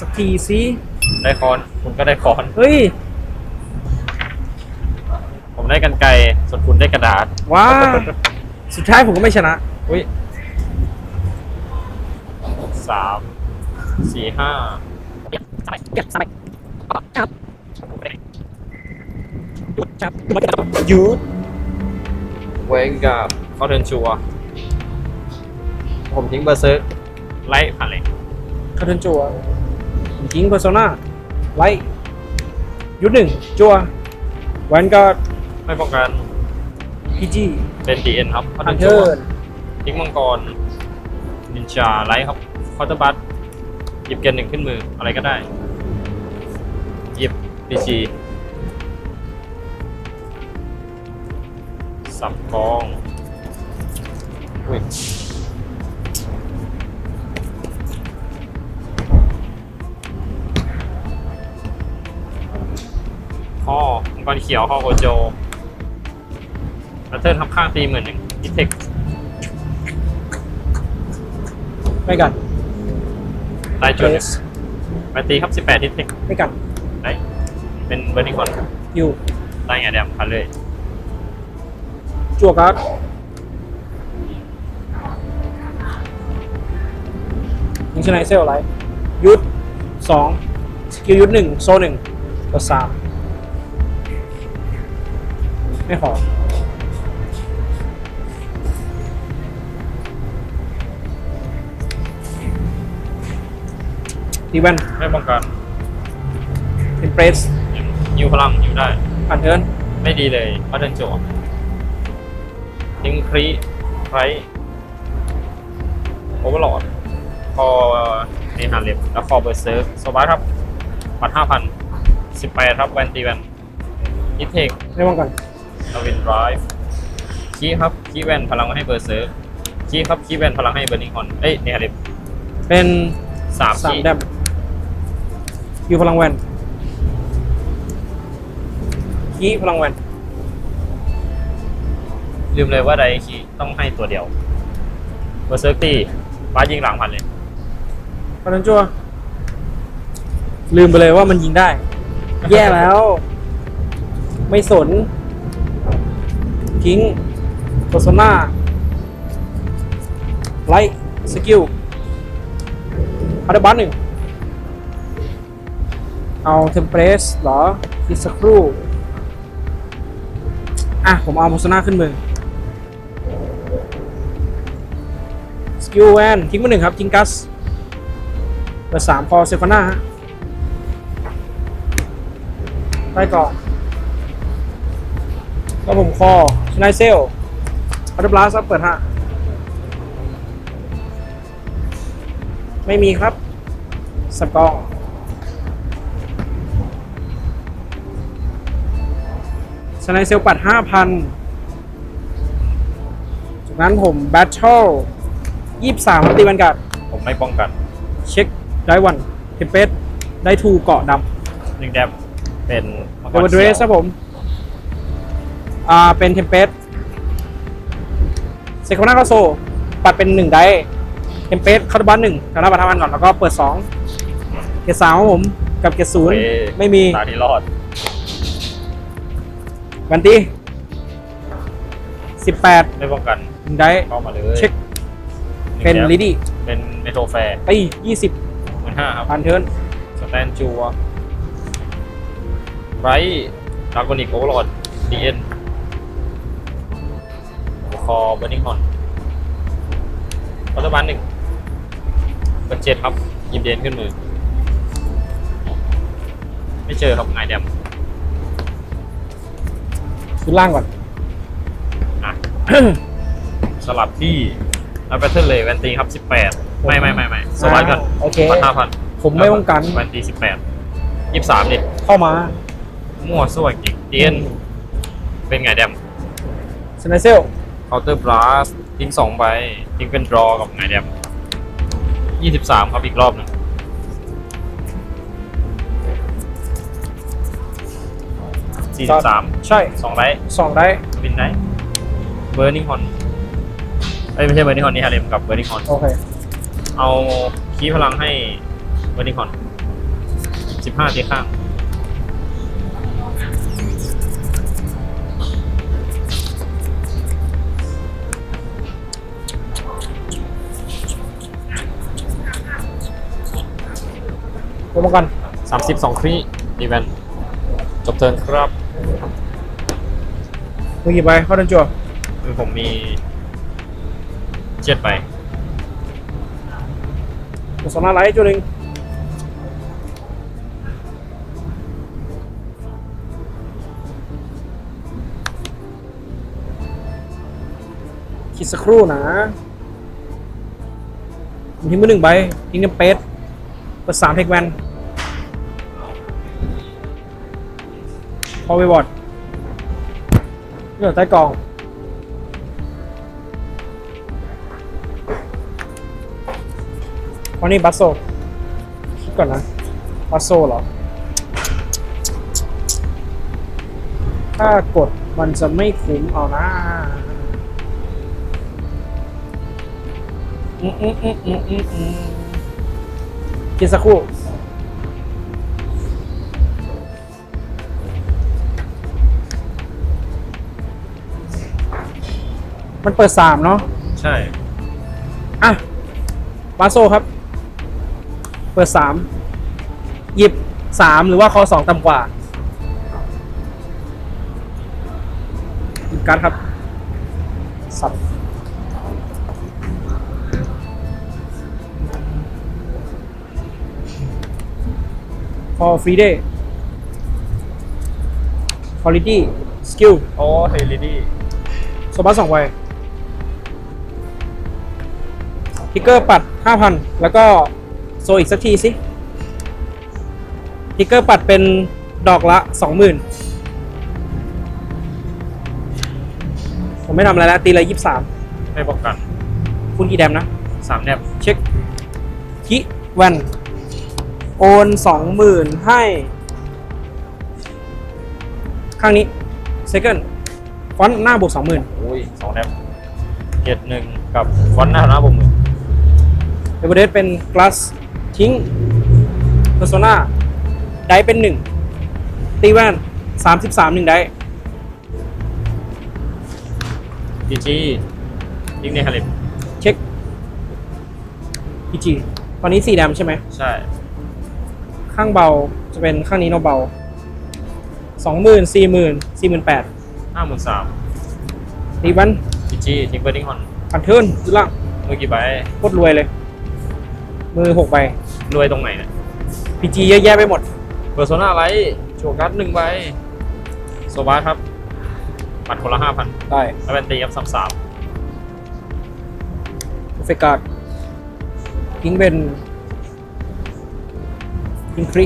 สักทีสิได้คอนคุณก็ได้คอน เฮ้ย ผมได้กันไกรส่วนคุณได้กระดาษ ว้า สุดท้ายผมก็ไม่ชนะ อุ้ยสามสี่ห้าเก็บสมัยครับหยุดจับหยุดเวงกับเขาเทิร์นชัวร์ผมทิ้งเบอร์เซิร์กไล่ผ่านเลยคาร์เทนจัว ยิงเพอร์โซนาไลท์ยุดหนึ่งจัวแวนการ์ดไม่ป้องกันพีจีเป็นดีเอ็นครับเขาฮัเทินร์นเทชัอวร์ร์ทิ้งมังกรนินจาไลท์ครับคอร์เตอร์บัตหยิบเกนหนึ่งขึ้นมืออะไรก็ได้ หยิบดีจีสับกองอุ้ย กรเขียวข้อโกโจแพทเทิร์นทับข้างตีหมื่นหนึ่งอิเทคไม่กันได้จุดเบสแบตตีครับ18ทิศเทคไม่กันได้เป็นเบอร์นิคอนอยู่ได้ไงเดียมพันเลยจัวการ์ดยิงชนะเซลอะไรยุดสองสกิลยุดหนึ่งโซหนึ่งกดสาม ไม่ขอดีแวนไม่ป้องกันเป็นเปรสยิวพลังยิวได้ ผ่านเทิร์นไม่ดีเลยพัดเดินโจยิงครีไรโอเวอร์ลอดคอเนฮาเล็บแล้วคอเบอร์เซิร์ฟโซบาร์ครับปัดห้าพันสิบแปดครับแวนตีแวนอิเทคไม่ป้องกัน ลาวินไรฟ์คีย์ครับคีย์แวนพลังมาให้เบอร์เซิร์ฟคีย์ครับคีย์แวนพลังให้เบอร์นิคอนเอ้ยเนฮาเล็บเป็นสามสามคีย์แดมยูพลังแวนคีพลังแวนลืมเลยว่าไดคีย์ต้องให้ตัวเดียวเบอร์เซิร์ฟตีบ้ายิงหลังพันเลยพนันจัวลืมไปเลยว่ามันยิงได้ แย่แล้ว ไม่สน ทิ้งโพโซนาไลท์สกิลอาร์บัสหนึ่งเอาเทมเพรสเหรอคิดสักครู่ อะ ผมเอาโพโซนาขึ้นมือสกิลแวนทิ้งมาหนึ่งครับทิ้งกัสเบอร์สามพอเซฟาน่าฮะได้ก่อนแล้วผมคอ นายเซลอัลตบลัสเปิดฮะ ไม่มีครับสกองชนายเซลปัดห้าพันจากนั้นผมแบทเทิลยี่สามตีบันกัด ผมไม่ป้องกัน เช็คได้วันเทมเพสได้ทูเกาะดหนึ่งแดมเป็นมังำกเดวเดรสครับผม อ่าเป็นเทมเพสเซคันนาคาโซ ปัดเป็นหนึ่งได้เทมเพสคาร์บันหนึ่งคาร์บันทำมันก่อน แล้วก็เปิดสองเกียร์สามครับผม กับเกียร์ศูนย์ไม่มีตาที่รอดวันตีสิบแปดไม่ป้องกันหนึ่งได้เข้ามาเลยเช็คหงเป็นแดมลิดี้เป็นเมโทรแฟร์ตียี่สิบหมื่นห้าครับพันเทิร์นสแตนจัวไรดากอนิกโอเวอร์ลอดดีเอ็น คอเบอร์นิงฮอนรัฐบาลหนึ่งเบอร์เจ็ดครับยิมเดนขึ้นมือ ไม่เจอครับไงแดมขึ้นล่างก่อน อะ สลับที่แล้วแบทเทิลเลยแวนตีครับสิบแปดไม่ไม่ไม่ไม่สวัสดก่อนโอเคพันห้าพันผมไม่ป้องกันแวนตีสิบแปดยี่สิบสามดิเข้ามา มั่วซั่วจริงเดียนเป็นไงแดมสไนเซล เคาน์เตอร์บลัสทิ้งสองใบ ทิ้งเป็นดรอกับไงแดมยี่สิบสามครับอีกรอบหนึ่งสี่สิบสามใช่สองไลท์สองได้วินไนท์เบอร์นิงฮอนเอ้ยไม่ใช่เบอร์นิงฮอนนี่ฮาเลมกับเบอร์นิงฮอน โอเค เอาคีย์พลังให้เวอร์นิคอนสิบห้าตีข้าง ตัวมังกรสามสิบสองครีอีเวนต์จบเทิร์นครับมือกี่ใบเข้าดันจัวคือผมมีเจ็ดใบตัวสองหน้าไลท์จัวหนึ่งคิดสักครู่นะผมทิ้งมือหนึ่งใบทิ้งเนมเป็ด เปิดสามเทคแวนพอไปบอดเหลือใต้กล่องวันนี้บัสโซคิดก่อนนะบัสโซเหรอ ถ้ากดมันจะไม่คุ้มเอานะอืมอืมอืมอืมอืม อืมคิดสักครู่ มันเปิดสามเนาะ ใช่ อะบาโซครับ เปิดสาม หยิบสามหรือว่าคอสองต่ำกว่าหยิบการ์ดครับ พอฟรีเดย์คอลิตี้สกิลโอ้เฮลิดี้โซบัสสองใบทิกเกอร์ปัด 5,000 แล้วก็โซอีกสักทีสิทิกเกอร์ปัดเป็นดอกละ 20,000 ผมไม่ทำอะไรแล้ว ตีเลย23 ไม่ป้องกัน คุณกี่แดมนะสามแนบเช็คคิแวน โอนสองหมื่นให้ ข้างนี้ second ฟอนต์หน้าบวกสองหมื่นโอ้ยสองแนบเกียรหนึ่งกับฟอนต์หน้าหน้าบงมือเอเวอเรสต์เป็น glass ทิ้ง persona ได้เป็นหนึ่งตีแวนสามสิบสามหนึ่งได้ดีจียิงในฮาริมเช็คพีจีตอนนี้สี่แดมใช่ไหม ใช่ ข้างเบาจะเป็นข้างนี้โนเบาสองหมื่นสี่หมื่นสี่หมื่นแปดห้าหมื่นสามตีแวนดีจีทิ้งเบอร์นิงฮอนผ่านเทิร์นดูล่างมือกี่ใบโคตรรวยเลย มือหกใบรวยตรงไหนเนี่ยพีจีเยอะแยะไปหมดเปอร์โซนาไรโชว์การ์ดหนึ่งใบโซบาครับปัดคนละห้าพันได้แล้วเป็นตีครับสามสามเฟการ์ดทิ้งเป็น ทิ้งคริ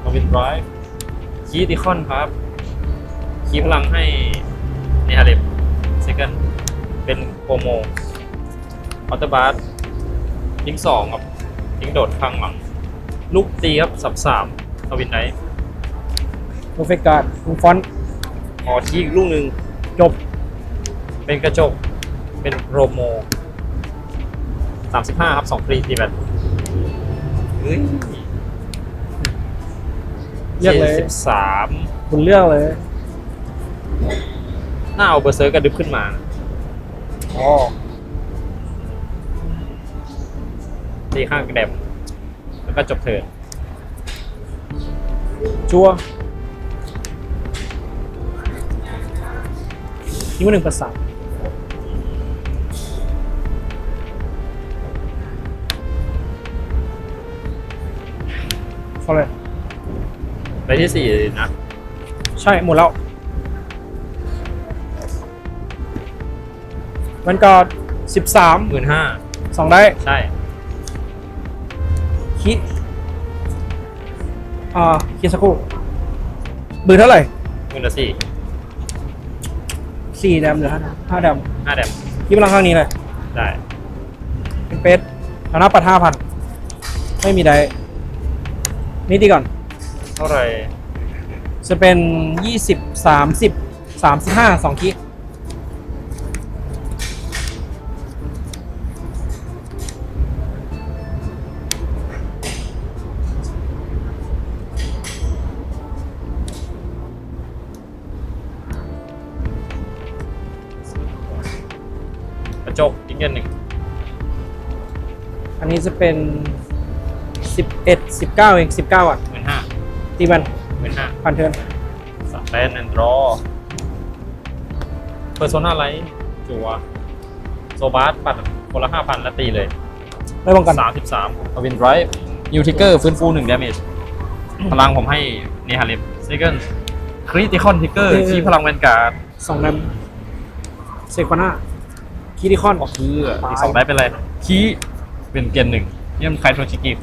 โรบินไรฟ์คีติคอนครับ คีพลังให้เนฮาริมเซคันเป็นโปรโมออเตอร์บาร์ทิ้งสองครับทิ้งโดดข้างหลัง ลูกตีครับสับสามทวินไนท์โเฟการ์ดทิ้งฟอนต์พอที่อีกลูกหนึ่งจบ เป็นกระจก เป็นโปรโมสามสิบห้าครับสองฟรีตีแบบเฮ้ย เลือกเลย สิบสามคุณเลือกเลยหน้าเอาเบอร์เซอร์กระดึบขึ้นมา อ๋อตีข้างกระเด็มแล้วก็จบเทิร์นจัวทิ้งมาหนึ่งประสามเขาเลย ไปที่สี่นะ ใช่หมดแล้ว มันก็สิบสามหมื่นห้า สองได้ใช่ คิอ่าคิดสักครู่มือเท่าไหร่หมื่นละสี่สี่แดมหรือห้าห้าแดมห้าแดมที่พลังข้างนี้เลย ได้ เป็นเป็ดฐานะปัดห้าพัน ไม่มีได้นี่ดีก่อนเท่าไหร่จะเป็นยี่สิบสามสิบสามสิบห้าสองกิกกระจกอีกเงินหนึ่งอันนี้จะเป็นสิบเอ็ดสิบเก้าเองสิบเก้าวัตต์หมื่นห้า ตีมันหมื่นห้าผ่านเทิร์นสแตนแอนด์รอเพอร์โซนาไลท์จัวโซบาร์ปัดคนละห้าพันแล้วตีเลยไม่ป้องกันสามสิบสามทวินไรฟ์ยูทิกเกอร์ฟื้นฟูหนึ่งดาเมจพลังผมให้เนฮาเลมเซคันคริติคอนทิกเกอร์ชี้พลังแวนการ์ดสองแรมเซควาน่าคิดิคอนก็คืออีกสองได้เป็นอะไรคีเป็นเกียร์หนึ่งเยี่ยมไคโทชิกิขอ